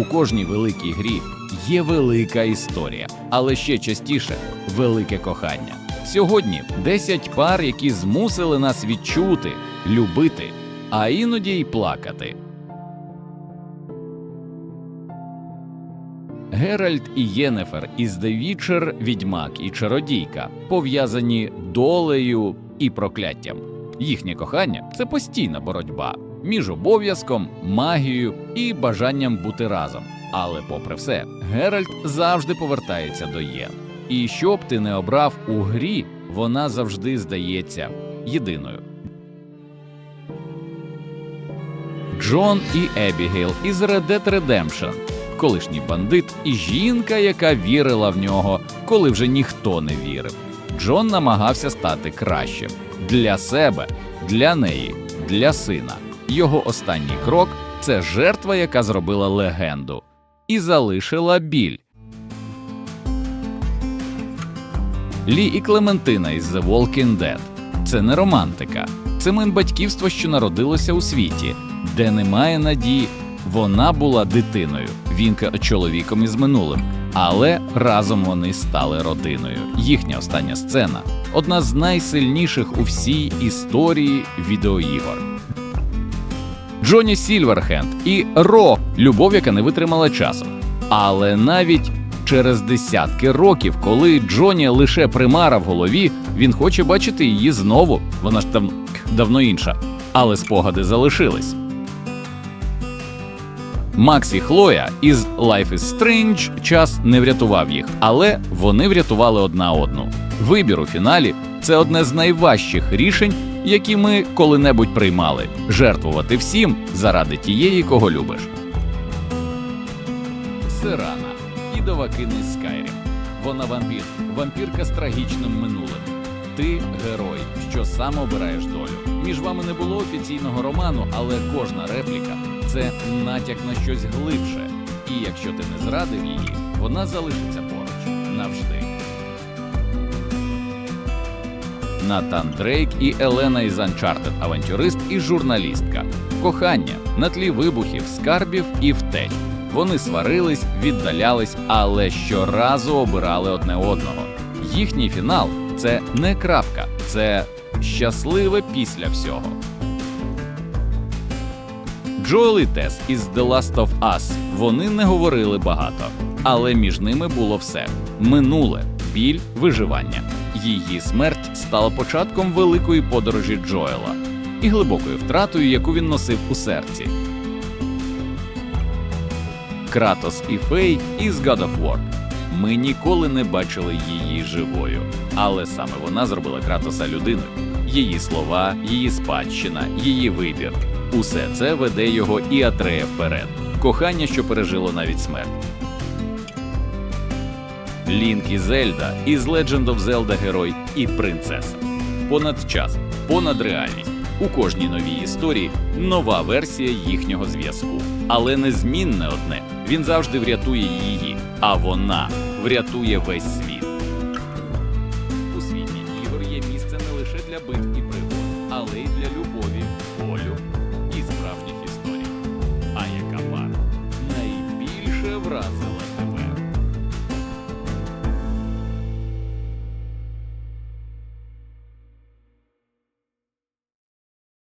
У кожній великій грі є велика історія, але ще частіше велике кохання. Сьогодні 10 пар, які змусили нас відчути, любити, а іноді й плакати. Геральт і Єнефер із The Witcher, відьмак і чародійка пов'язані долею і прокляттям. Їхнє кохання це постійна боротьба між обов'язком, магією і бажанням бути разом. Але, попри все, Геральт завжди повертається до Єн. І що б ти не обрав у грі, вона завжди здається єдиною. Джон і Ебігейл із Red Dead Redemption, колишній бандит і жінка, яка вірила в нього, коли вже ніхто не вірив. Джон намагався стати кращим для себе, для неї, для сина. Його останній крок це жертва, яка зробила легенду, і залишила біль. Лі і Клементина із The Walking Dead. Це не романтика, це мин батьківство, що народилося у світі, де немає надії. Вона була дитиною, він чоловіком із минулим, але разом вони стали родиною. Їхня остання сцена одна з найсильніших у всій історії відеоігор. Джоні Сільверхенд і Ро любов, яка не витримала часу. Але навіть через десятки років, коли Джоні лише примара в голові, він хоче бачити її знову. Вона ж там давно інша, але спогади залишились. Макс і Хлоя із Life is Strange час не врятував їх, але вони врятували одна одну. Вибір у фіналі це одне з найважчих рішень, які ми коли-небудь приймали жертвувати всім заради тієї, кого любиш. Сирана ідова з Скайрім. Вона вампір, вампірка з трагічним минулим. Ти герой, що сам обираєш долю. Між вами не було офіційного роману, але кожна репліка це натяк на щось глибше. І якщо ти не зрадив її, вона залишиться поруч навжди. Натан Дрейк і Елена із Uncharted – авантюрист і журналістка. Кохання на тлі вибухів, скарбів і втеч. Вони сварились, віддалялись, але щоразу обирали одне одного. Їхній фінал це не крапка, це щасливе після всього. Джоел і Тес із The Last of Us вони не говорили багато, але між ними було все: минуле, біль, виживання. Її смерть стала початком великої подорожі Джоела і глибокою втратою, яку він носив у серці. Кратос і Фей із God of War. Ми ніколи не бачили її живою, але саме вона зробила Кратоса людиною. Її слова, її спадщина, її вибір. Усе це веде його і Атрея вперед. Кохання, що пережило навіть смерть. Лінк і Зельда із Legend of Zelda Герой і Принцеса. Понад час, понад реальність. У кожній новій історії нова версія їхнього зв'язку. Але незмінне одне він завжди врятує її, а вона врятує весь світ. У світі ігор є місце не лише для битв і пригод, але й для любові.